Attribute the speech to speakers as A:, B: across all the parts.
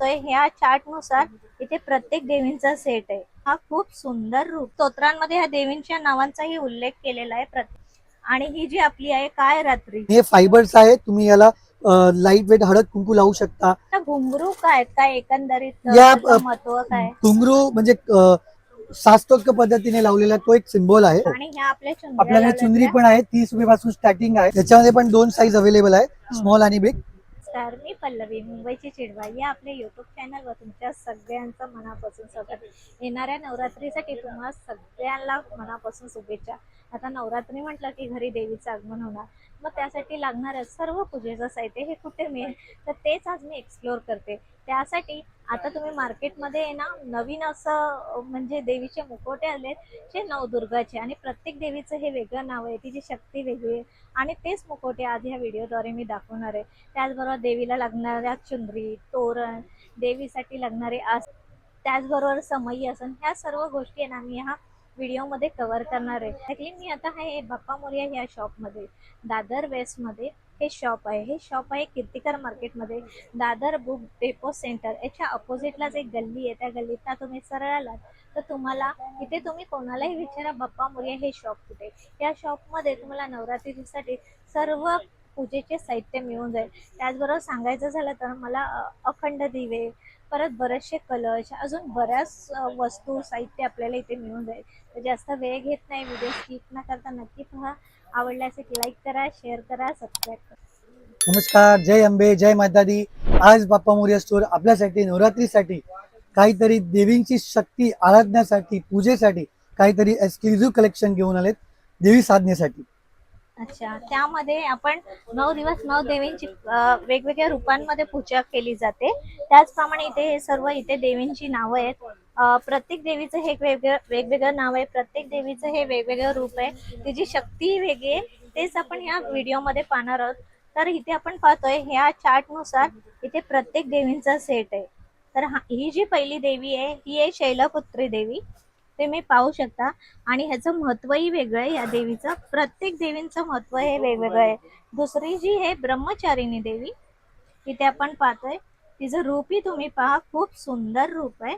A: तर ह्या चार्टनुसार इथे प्रत्येक देवींचा सेट आहे. हा खूप सुंदर रूप. स्तोत्रांमध्ये ह्या देवींच्या नावांचाही उल्लेख केलेला आहे प्रत्येक आणि ही जी आपली आहे काय रात्री?
B: हे फायबर्स आहे तुम्ही याला लाइट वेट हळद कुंकू लावू शकता.
A: घुंगरू काय? काय एकंदरीत
B: या,
A: महत्त्व काय?
B: घुंगरू म्हणजे शास्त्रोक्त पद्धतीने लावलेला तो एक सिम्बॉल आहे. आपल्याकडे चुनरी
A: लावल्यात
B: पण आहे तीस रुपयापासून स्टार्टिंग आहे. त्याच्यामध्ये पण दोन साईज अवेलेबल आहे स्मॉल आणि बिग
A: नमस्कार मी पल्लवी मुंबईची चिडवा या आपल्या युट्यूब चॅनलवर तुमच्या सगळ्यांचं मनापासून स्वागत येणाऱ्या नवरात्रीसाठी तुम्हा सगळ्यांना मनापासून शुभेच्छा. आता नवरात्री म्हटलं की घरी देवीचं आगमन होणार. मग त्यासाठी लागणारं सर्व पूजेचं साहित्य हे कुठे मिळेल? तर तेच आज मी एक्सप्लोअर करते. त्यासाठी आता तुम्ही मार्केटमध्ये आहे ना नवीन असं म्हणजे देवीचे मुखवटे आले जे नवदुर्गाचे. आणि प्रत्येक देवीचं हे वेगळं नाव आहे तिची शक्ती वेगळी आहे. आणि तेच मुखवटे आज ह्या व्हिडिओद्वारे मी दाखवणार आहे. त्याचबरोबर देवीला लागणाऱ्या चुंदरी तोरण देवीसाठी लागणारे आस त्याचबरोबर समयी आसन ह्या सर्व गोष्टी आहे ना मी ह्या व्हिडिओमध्ये कव्हर करणार आहे. ॲक्च्युली मी आता आहे बाप्पा मोर्या ह्या शॉपमध्ये दादर वेस्टमध्ये हे शॉप आहे. हे शॉप आहे कीर्तिकर मार्केटमध्ये. Dadar book depot centre. याच्या अपोजिटलाच एक गल्ली आहे. त्या गल्लीतला तुम्ही सरळ आलात तर तुम्हाला इथे तुम्ही कोणालाही विचारा बाप्पा मोर्या हे शॉप कुठे या शॉपमध्ये तुम्हाला नवरात्रीसाठी सर्व पूजेचे साहित्य मिळून जाईल. त्याचबरोबर सांगायचं झालं तर मला अखंड दिवे परत बरेचसे कलश अजून बऱ्याच वस्तू साहित्य आपल्याला इथे मिळून जाईल. तर जास्त वेळ घेत नाही व्हिडिओ स्किप न करता नक्की पहा. आवडल्यास लाईक करा शेअर करा सबस्क्राईब करा.
B: नमस्कार जय अंबे जय माता दी आज बाप्पा मोर्या स्टोर आपल्यासाठी नवरात्रीसाठी काहीतरी देवींची शक्ती आराधण्यासाठी पूजेसाठी काहीतरी एक्सक्लुझिव्ह कलेक्शन घेऊन आलेत देवी साधनेसाठी.
A: अच्छा. त्यामध्ये आपण नऊ दिवस नऊ देवींची वेगवेगळ्या रूपांमध्ये पूजा केली जाते. त्याचप्रमाणे इथे हे सर्व इथे देवींची नावं आहेत. प्रत्येक देवीचं हे एक वेगवेगळं नाव आहे. प्रत्येक देवीचं हे वेगवेगळं रूप आहे. तिची शक्ती वेगळी आहे. तेच आपण ह्या व्हिडिओमध्ये पाहणार आहोत. तर इथे आपण पाहतोय ह्या चार्टनुसार इथे प्रत्येक देवींचा सेट आहे. तर ही जी पहिली देवी आहे ही आहे शैलपुत्री देवी. ते मी पाहू शकता. आणि ह्याचं महत्वही वेगळं आहे या देवीचं. प्रत्येक देवींचं महत्त्व हे वेगवेगळं आहे. दुसरी जी आहे ब्रह्मचारिणी देवी इथे आपण पाहतोय. तिचं रूपही तुम्ही पहा खूप सुंदर रूप आहे.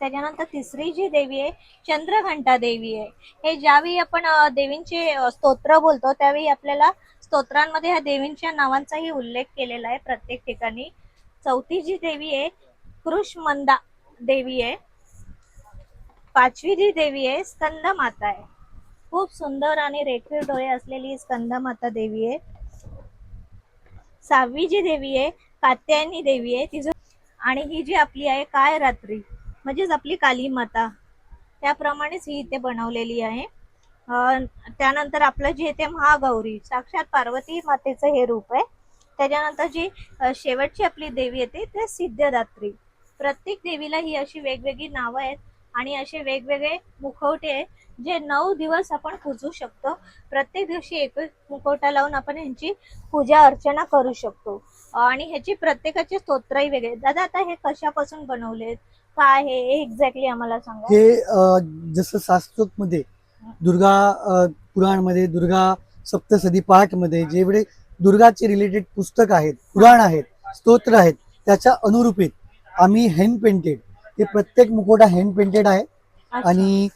A: त्याच्यानंतर तिसरी जी देवी आहे चंद्रघंटा देवी आहे. हे ज्यावेळी आपण देवींचे स्तोत्र बोलतो त्यावेळी आपल्याला स्तोत्रांमध्ये ह्या देवींच्या नावांचाही उल्लेख केलेला आहे प्रत्येक ठिकाणी. चौथी जी देवी आहे कृष्मंदा देवी आहे. पाचवी जी देवी आहे स्कंद माता आहे. खूप सुंदर आणि रेखीव डोळे असलेली स्कंद माता देवी आहे. सहावी जी देवी आहे कात्यायनी देवी आहे तिचं आणि ही जी आपली आहे काय रात्री? म्हणजेच आपली काली माता त्याप्रमाणेच ही इथे बनवलेली आहे. त्यानंतर आपलं जे इथे महागौरी साक्षात पार्वती मातेचं हे रूप आहे. त्याच्यानंतर जी शेवटची आपली देवी येते ते सिद्धदात्री. प्रत्येक देवीला ही अशी वेगवेगळी नावं आहेत. आणि असे वेगवेगळे मुखवटे आहेत जे नऊ दिवस आपण पूजू शकतो. प्रत्येक दिवशी एक मुखवटा लावून आपण ह्यांची पूजा अर्चना करू शकतो. आणि ह्याची प्रत्येकाचे स्तोत्रही वेगळे दादा आता हे कशापासून बनवलेत? काय हे? एक्झॅक्टली आम्हाला सांगा.
B: हे जसं शास्त्रोत मध्ये दुर्गा पुराण पुराणमध्ये दुर्गा सप्तसदी पाठमध्ये जेवढे दुर्गाचे रिलेटेड पुस्तक आहेत पुराण आहेत स्तोत्र आहेत त्याच्या अनुरूपित आम्ही हँड पेंटेड हे प्रत्येक मुखोटा हँड पेंटेड आहे. आणि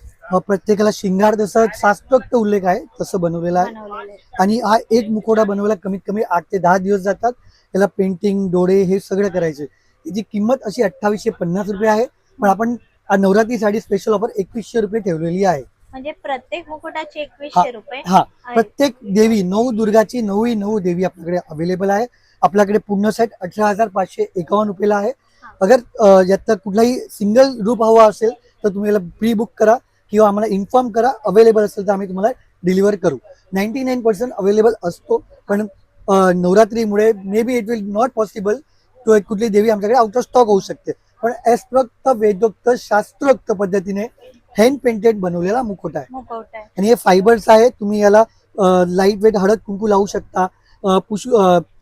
B: प्रत्येकाला शिंगार जसं शास्त्रोक्त उल्लेख आहे तसं बनवलेलं आहे. आणि हा एक मुखोटा बनवायला कमीत कमी आठ ते दहा दिवस जातात. त्याला पेंटिंग डोळे हे सगळं करायचे. त्याची किंमत अशी अठ्ठावीसशे पन्नास रुपये आहे पण आपण नवरात्रीसाठी स्पेशल ऑफर एकवीसशे रुपये ठेवलेली आहे.
A: म्हणजे प्रत्येक मुकुटाचे एकवीसशे रुपये
B: हा. प्रत्येक देवी नऊ दुर्गाची नऊही नऊ देवी आपल्याकडे अवेलेबल आहे. आपल्याकडे पूर्ण सेट अठरा हजार पाचशे एकावन्न रुपयाला आहे. अगर अ, यात कुठलाही सिंगल रूप हवा असेल तर तुम्ही याला प्री बुक करा किंवा आम्हाला इन्फॉर्म करा. अवेलेबल असेल तर आम्ही तुम्हाला डिलिव्हर करू. नाईन्टी नाईन पर्सेंट अवेलेबल असतो पण नवरात्रीमुळे may be it will not possible तो एक कुठली देवी आमच्याकडे आउट ऑफ स्टॉक होऊ शकते. पण एस्त्रोक्त वेदोक्त शास्त्रोक्त पद्धतीने हँड पेंटेड बनवलेला मुखवटा आहे.
A: आहे.
B: आणि हे फायबर्स आहेत तुम्ही याला लाइट वेट हळद कुंकू लावू शकता. अ,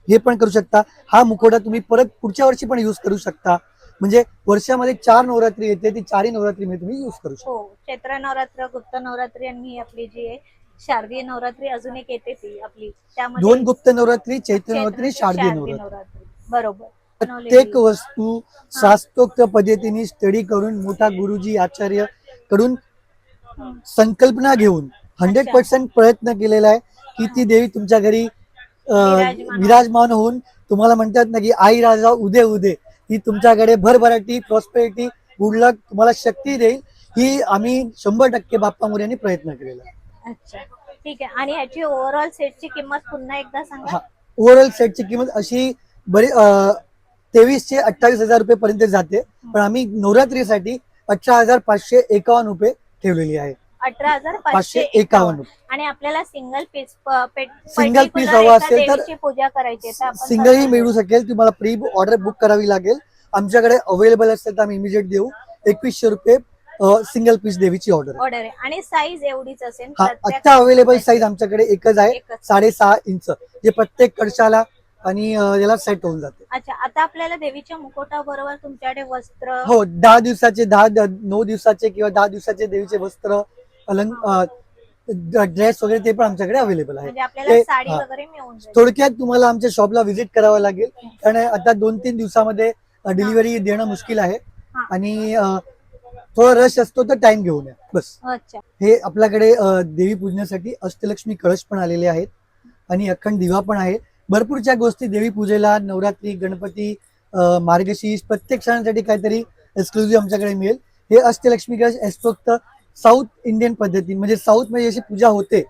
B: हे पण करू शकता. हा मुखवटा तुम्ही परत पुढच्या वर्षी पण युज करू शकता. म्हणजे वर्षामध्ये चार नवरात्री येते ती चारही नवरात्रीमध्ये तुम्ही युज करू शकता.
A: हो चैत्र नवरात्र गुप्त नवरात्री आणि ही आपली जी आहे शारदीय नवरात्री अजून एक येते ती आपली. त्यामध्ये
B: दोन गुप्त नवरात्री चैत्र नवरात्री शारदीय नवरात्री.
A: नवरात्री. बरोबर.
B: प्रत्येक वस्तू शास्त्रोक्त पद्धतीने स्टडी करून मोठा गुरुजी आचार्यकडून संकल्पना घेऊन हंड्रेड. पर्सेंट प्रयत्न केलेला आहे की ती देवी तुमच्या घरी
A: विराजमान.
B: होऊन तुम्हाला म्हणतात ना की आई राजा उदे उदे. ती तुमच्याकडे भरभराटी प्रॉस्पेरिटी गुडलक तुम्हाला शक्ती देईल. ही आम्ही शंभर टक्के बाप्पा मोरे यांनी प्रयत्न केलेला
A: अच्छा. ठीक आहे. आणि ह्याची ओव्हरऑल सेटची किंमत पुन्हा एकदा सांगा.
B: हा. ओव्हरऑल सेटची किंमत अशी बरी तेवीसशे अठ्ठावीस हजार रुपये पर्यंत जाते. पण आम्ही नवरात्रीसाठी अठरा हजार पाचशे एकावन्न रुपये ठेवलेली आहे.
A: अठरा हजार
B: पाचशे एकावन्न
A: आणि आपल्याला सिंगल पीस
B: Single piece हवं असेल तर-
A: पूजा करायची
B: सिंगलही मिळू शकेल. तुम्हाला प्री ऑर्डर बुक करावी लागेल. आमच्याकडे अवेलेबल असेल तर आम्ही इमिजिएट देऊ. एकवीसशे रुपये सिंगल पीस देवीची ऑर्डर
A: ऑर्डर आहे. आणि साईज एवढीच असेल
B: हा आत्ता अवेलेबल साईज आमच्याकडे एकच आहे. साडेसहा इंच जे प्रत्येक कळशाला आणि याला सेट होऊन जाते.
A: अच्छा आता आपल्याला देवीच्या मुकोटा बरोबर तुमच्याकडे वस्त्र
B: हो दहा दिवसाचे दहा नऊ दिवसाचे किंवा दहा दिवसाचे देवीचे वस्त्र अलंक ड्रेस वगैरे ते पण आमच्याकडे अवेलेबल आहे
A: म्हणजे आपल्याला
B: ते-
A: साडी. वगैरे मिळून जाईल.
B: थोडक्यात तुम्हाला आमच्या शॉपला व्हिजिट करावं लागेल. कारण आता दोन तीन दिवसामध्ये डिलिव्हरी देणं मुश्किल आहे.
A: हा.
B: आणि अं, थोडा रश असतो तर टाइम घेऊन या. बस.
A: अच्छा.
B: हे आपल्याकडे अं, देवी पूजण्यासाठी अष्टलक्ष्मी कळश पण आलेले आहेत. आणि अखंड दिवा पण आहे. भरपूरच्या गोष्टी देवी पूजेला नवरात्री गणपती अं, मार्गशीर्ष प्रत्येक सणांसाठी काहीतरी एक्सक्लुझिव्ह आमच्याकडे मिळेल. हे अष्टलक्ष्मी कळश एस्ट्रोक्त साऊथ इंडियन पद्धती म्हणजे साऊथमध्ये जशी पूजा होते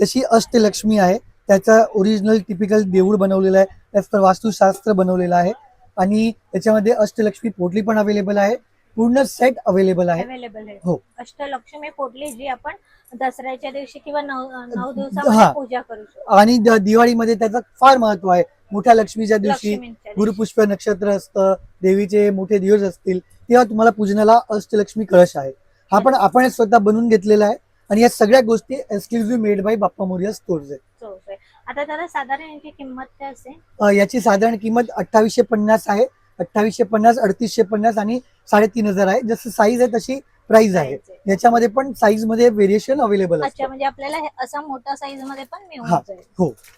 B: तशी अष्टलक्ष्मी आहे. त्याचा ओरिजिनल टिपिकल देऊळ बनवलेलं आहे. त्याचं वास्तुशास्त्र बनवलेलं आहे. आणि त्याच्यामध्ये अष्टलक्ष्मी पोटली पण अवेलेबल आहे. पूर्ण सेट अवेलेबल आहे.
A: अवेलेबल आहे.
B: हो.
A: अष्टलक्ष्मी पोटली जी आपण दसऱ्याच्या दिवशी किंवा नऊ
B: हा.
A: दिवसामध्ये पूजा करू शकतो.
B: आणि दिवाळीमध्ये त्याचं फार महत्त्व आहे. मोठ्या
A: लक्ष्मीच्या दिवशी.
B: गुरुपुष्प नक्षत्र असतं. देवीचे मोठे दिवस असतील. तेव्हा तुम्हाला पूजनाला अष्टलक्ष्मी कळश आहे. हा पण आपण स्वतः बनवून घेतलेला आहे. आणि या सगळ्या गोष्टी exclusive made by Bappa Morya stores
A: आहे. आता त्याला साधारण यांची किंमत काय असेल?
B: याची साधारण किंमत अठ्ठावीसशे पन्नास आहे. अठ्ठावीसशे पन्नास अडतीसशे पन्नास आणि साडेतीन हजार आहे. जसं साईज आहे तशी प्राइस आहे. याच्यामध्ये पण साईजमध्ये व्हेरिएशन अवेलेबल
A: अच्छा म्हणजे आपल्याला हे असा मोठा साईजमध्ये पण मिळून
B: हा.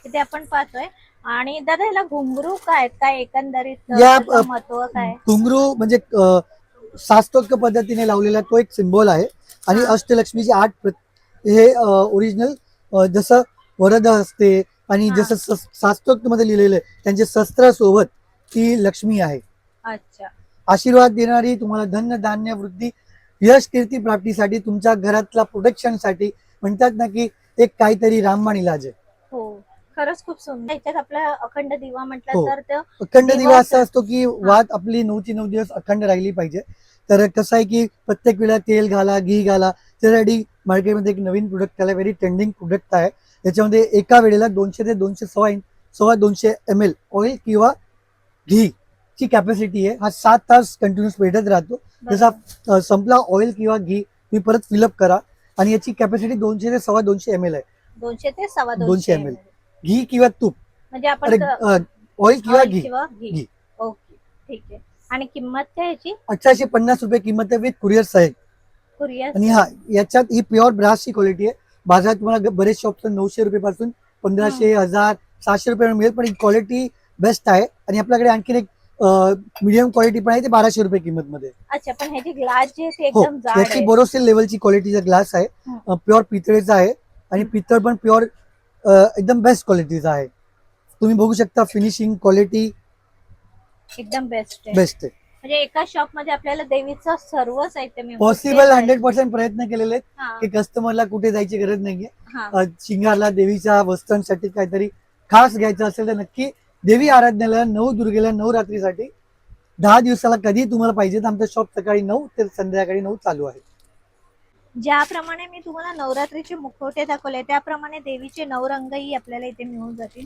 A: इथे आपण पाहतोय. आणि दादा ह्याला घुंगरू काय काय एकंदरीत
B: या,
A: महत्त्व काय
B: घुंगरू म्हणजे शास्त्रोक्त पद्धतीने लावलेला तो एक सिम्बॉल आहे आणि. अष्टलक्ष्मीची आठ हे ओरिजिनल जसं वरद असते आणि. जसं शास्त्रोक्त मध्ये लिहिलेलं आहे त्यांचे शस्त्र सोबत ती लक्ष्मी आहे
A: अच्छा
B: आशीर्वाद देणारी तुम्हाला धन्य धान्य वृद्धी यश कीर्ती प्राप्तीसाठी तुमच्या घरातल्या प्रोटेक्शनसाठी म्हणतात ना की एक काहीतरी रामबाण इलाज आहे
A: खरंच खूप सुंदर. याच्यात आपला अखंड दिवा म्हटलं
B: हो.
A: तर तो
B: अखंड
A: दिवा
B: असा
A: असं-
B: असतो. की वात आपली नऊची नऊ दिवस अखंड राहिली पाहिजे. तर कसं आहे की प्रत्येक वेळा तेल घाला घी घाला. त्यासाठी मार्केटमध्ये एक नवीन प्रोडक्ट आला व्हेरी ट्रेंडिंग प्रोडक्ट आहे. त्याच्यामध्ये एका वेळेला दोनशे ते दोनशे सव्वा सव्वा दोनशे एम एल ऑइल किंवा घी ची कॅपॅसिटी आहे. हा सात तास कंटिन्युअस भेटत राहतो. जसा संपला ऑइल किंवा घी तुम्ही परत फिलअप करा. आणि याची कॅपॅसिटी दोनशे ते सव्वा दोनशे एम एल आहे.
A: दोनशे ते सव्वा
B: 200
A: दोनशे
B: ml.
A: ml.
B: घी किंवा तूप?
A: म्हणजे
B: अरे
A: आपण
B: ऑइल किंवा घी.
A: किंवा घी.
B: घी.
A: ओके ठीक आहे. आणि किंमत काय याची?
B: अठराशे पन्नास रुपये किंमत आहे विथ कुरिअर सहित
A: कुरिअर
B: आणि हा याच्यात ही प्युअर ब्रासची क्वालिटी आहे. बाजारात तुम्हाला ग- बरेच शॉप्स नऊशे रुपये पासून पंधराशे हजार सहाशे रुपये मिळेल पण ही क्वालिटी बेस्ट आहे. आणि आपल्याकडे आणखीन एक मिडियम क्वालिटी पण आहे ते बाराशे रुपये किंमत मध्ये
A: अच्छा पण ह्याची ग्लास जी आहे ती
B: हो
A: एकदम जाड
B: याची
A: आहे.
B: बोरोसिल लेवलची क्वालिटीचा ग्लास आहे
A: हं.
B: प्युअर पितळेचा आहे. आणि पितळ पण प्युअर एकदम बेस्ट क्वालिटीचा आहे. तुम्ही बघू शकता फिनिशिंग क्वालिटी
A: एकदम बेस्ट आहे.
B: बेस्ट आहे.
A: म्हणजे एका शॉपमध्ये आपल्याला देवीचं सर्व साहित्य
B: पॉसिबल हंड्रेड पर्सेंट प्रयत्न केलेले आहेत
A: हा,
B: की कस्टमरला कुठे जायची गरज नाहीये.
A: हा.
B: अ, शिंगारला देवीच्या वस्त्रांसाठी काहीतरी खास घ्यायचं असेल तर नक्की देवी आराधनेला नऊ दुर्गेला नऊ रात्रीसाठी दहा दिवसाला कधी तुम्हाला पाहिजे तर आमचं शॉप सकाळी नऊ ते संध्याकाळी नऊ चालू आहे.
A: ज्याप्रमाणे मी तुम्हाला नवरात्रीचे मुखवटे दाखवले त्याप्रमाणे देवीचे नवरंगही आपल्याला इथे मिळून जातील.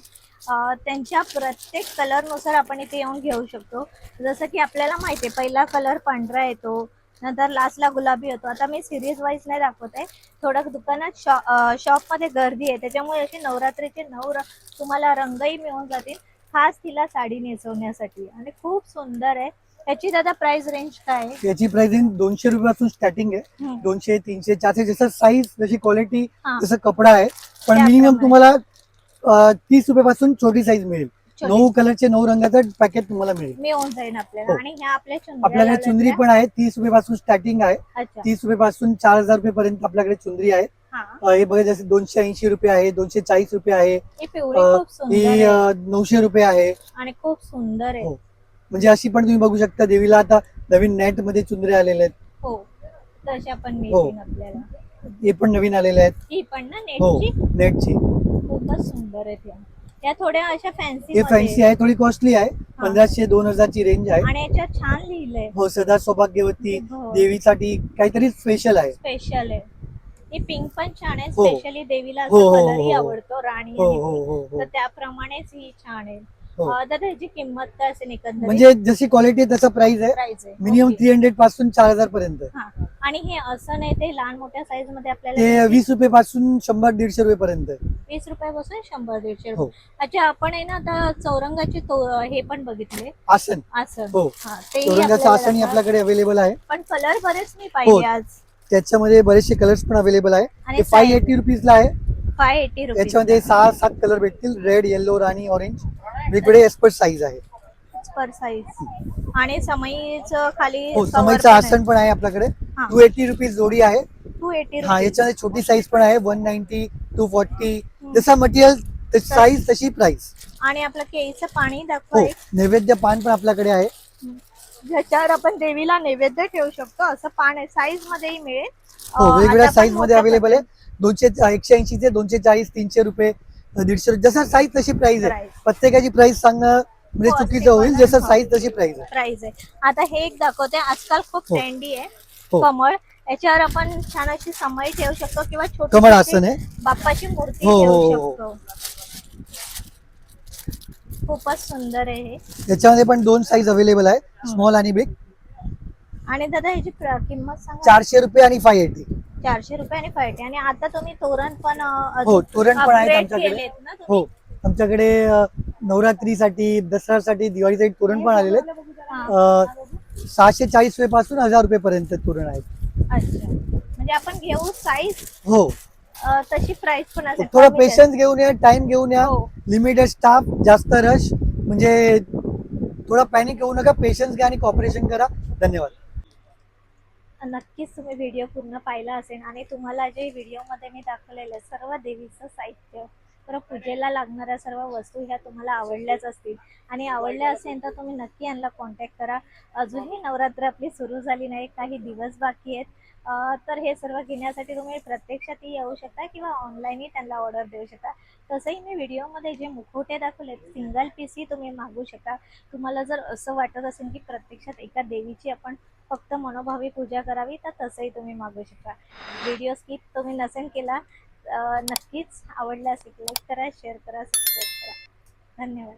A: त्यांच्या प्रत्येक कलरनुसार आपण इथे येऊन घेऊ शकतो. जसं की आपल्याला माहिती आहे पहिला कलर पांढरा येतो नंतर लास्टला गुलाबी येतो. आता मी सिरीज वाईज नाही दाखवत. आहे थोडं दुकानात शॉ शॉपमध्ये गर्दी आहे त्याच्यामुळे असे नवरात्रीचे नऊ र तुम्हाला रंगही मिळून जातील. खास तिला साडी नेसवण्यासाठी. आणि खूप सुंदर आहे. त्याची दादा प्राइस रेंज काय आहे?
B: याची प्राइसिंग दोनशे रुपयापासून स्टार्टिंग आहे.
A: हम्म.
B: दोनशे तीनशे चारशे जसं साईज जशी क्वालिटी
A: हा.
B: जसं कपडा आहे. पण
A: त्याप्रमाणे.
B: मिनिमम तुम्हाला अ, तीस रुपयापासून छोटी साईज मिळेल. नऊ कलरचे नऊ रंगाचं पॅकेट तुम्हाला मिळेल.
A: मिळून जाईल आपल्याला.
B: हो.
A: आणि ह्या आपल्या चुनरी
B: आपल्याकडे चुंदरी पण आहे. तीस रुपये पासून स्टार्टिंग आहे.
A: अच्छा.
B: तीस रुपये पासून चार हजार रुपये पर्यंत आपल्याकडे चुंदरी आहे.
A: हा.
B: अं, हे बघा जसे दोनशे ऐंशी रुपये आहे दोनशे चाळीस रुपये आहे.
A: ही पिवळी
B: अ,
A: खूप सुंदर
B: ही
A: आहे.
B: अं, नऊशे रुपये आहे.
A: आणि खूप सुंदर आहे.
B: हो. म्हणजे अशी पण तुम्ही बघू शकता देवीला आता नवीन नेटमध्ये चुंदरे आलेले आहेत.
A: हो तशा पण
B: हो.
A: मिळतील आपल्याला.
B: हे पण नवीन आलेले आहेत.
A: ही पण ना
B: हो
A: नेटची
B: नेटची
A: खूपच सुंदर आहेत या. त्या थोड्या अशा फॅन्सी
B: हे फॅन्सी आहे थोडी कॉस्टली आहे. पंधराशे दोन हजारची रेंज आहे.
A: आणि याच्यात छान लिहिलंय.
B: हो सदा सौभाग्यवती
A: हो.
B: देवीसाठी काहीतरी स्पेशल आहे.
A: स्पेशल आहे. ही पिंक पण छान आहे.
B: हो.
A: स्पेशली देवीला
B: हो, हो,
A: कलरही
B: हो, हो.
A: आवडतो राणी
B: हो
A: आणि
B: हो
A: pink.
B: हो हो.
A: तर त्याप्रमाणेच ही छान आहे.
B: हो.
A: दादा ह्याची किंमत काय असेल एकंदरीत?
B: म्हणजे जशी क्वालिटी आहे तसा प्राइस आहे.
A: प्राइस आहे.
B: मिनिमम. थ्री हंड्रेडपासून चार हजार पर्यंत.
A: हा. आणि हे असं नाही ते लहान मोठ्या साईजमध्ये आपल्याला
B: ते. वीस रुपये पासून शंभर दीडशे रुपये पर्यंत आहे.
A: वीस रुपयापासून शंभर दीडशे
B: हो.
A: रुपये. अच्छा आपण आहे ना आता चौरंगाचे तो- हे पण बघितले.
B: आसन.
A: असं
B: हो.
A: हा, तेही
B: चौरंगाचं
A: आपल्याला
B: आसनही
A: दाखवा.
B: आपल्याकडे अवेलेबल आहे.
A: पण कलर बरेच मी
B: हो.
A: पाहिले आज.
B: त्याच्यामध्ये बरेचसे कलर्स पण अवेलेबल आहे.
A: आणि
B: ते फाय एटी रुपीजला आहे.
A: फाय एटी रुपीज
B: त्याच्यामध्ये सहा सात कलर भेटतील. रेड येलो राणी ऑरेंज वेगवेगळे एक्सपर्ट साईज आहे.
A: पर साईज आणि समईच खाली
B: हो आसन पण आहे आपल्याकडे.
A: हा.
B: टू एटी रुपीज जोडी आहे.
A: टू एटी
B: हा याच्यामध्ये छोटी साईज पण आहे. वन नाईन्टी टू फोर्टी जसा मटेरियल साईज तशी प्राइस
A: आणि आपलं केळीचं पाणी
B: हो
A: दाखवा एक.
B: नैवेद्य पान पण आपल्याकडे आहे.
A: ज्याच्यावर आपण देवीला नैवेद्य ठेवू शकतो असं पान आहे. साईज मध्येही मिळेल.
B: हो
A: अं,
B: वेगवेगळ्या
A: आता पण
B: साईजमध्ये
A: मोठ्या
B: अवेलेबल आहे. दोनशे एकशे ऐंशी चे दोनशे चाळीस तीनशे रुपये दीडशे रुपये जसं साईज तशी प्राइस आहे.
A: Price.
B: प्रत्येकाची प्राइस सांगणं म्हणजे
A: हो,
B: चुकीचं होईल जसं
A: आहे.
B: साईज तशी प्राइस आहे.
A: प्राइस आहे. आता हे एक दाखवते. आजकाल खूप
B: हो.
A: ट्रेंडी आहे.
B: हो.
A: कमळ. याच्यावर आपण छान अशी समई ठेवू शकतो किंवा छोटी
B: कमळ
A: छोटी
B: आसन आहे
A: बाप्पाची मूर्ती
B: हो,
A: ठेवू
B: हो, हो.
A: शकतो. खूपच सुंदर आहे हे.
B: याच्यामध्ये पण दोन साईज अवेलेबल आहे स्मॉल आणि बिग
A: आणि दादा ह्याची प्र- किंमत सांगा.
B: चारशे रुपये आणि फाय एटी
A: चारशे रुपये आणि फायटे आणि आता तुम्ही तोरण पण अं,
B: हो तोरण पण आहेत
A: upgrade
B: आमच्याकडे.
A: केलेत ना तुम्ही?
B: हो आमच्याकडे अ, नवरात्रीसाठी दसऱ्यासाठी दिवाळीसाठी तोरण पण आलेले आहेत.
A: हा.
B: अ, सहाशे चाळीस रुपये पासून हजार रुपये पर्यंत तोरण आहेत.
A: अच्छा. म्हणजे आपण घेऊ साईज
B: हो.
A: तशी प्राइस पण असेल.
B: थोडा
A: कमी.
B: पेशन्स घेऊन या टाइम घेऊन या.
A: हो.
B: लिमिटेड स्टाफ जास्त रश म्हणजे थोडा पॅनिक होऊ नका. पेशन्स घ्या आणि कॉपरेशन करा. धन्यवाद.
A: नक्कीच तुम्ही व्हिडिओ पूर्ण पाहिला असेल आणि तुम्हाला जे व्हिडिओमध्ये मी दाखवलेलं आहे, सर्व देवीचं साहित्य तर पूजेला लागणाऱ्या सर्व वस्तू ह्या तुम्हाला आवडल्याच असतील. आणि आवडल्या असेल तर तुम्ही नक्की यांना कॉन्टॅक्ट करा. अजूनही नवरात्र आपली सुरू झाली नाही काही दिवस बाकी आहेत. तर हे सर्व घेण्यासाठी तुम्ही प्रत्यक्षातही येऊ शकता किंवा ऑनलाईनही त्यांना ऑर्डर देऊ शकता. तसंही मी व्हिडिओमध्ये जे मुखवटे दाखवले सिंगल पीसही तुम्ही मागू शकता. तुम्हाला जर असं वाटत असेल की प्रत्यक्षात एका देवीची आपण फक्त मनोभावी पूजा करावी तर तसंही तुम्ही मागू शकता. व्हिडिओ स्किप तुम्ही नसेल केला नक्कीच आवडला लाईक करा शेअर करा सबस्क्राईब करा. धन्यवाद.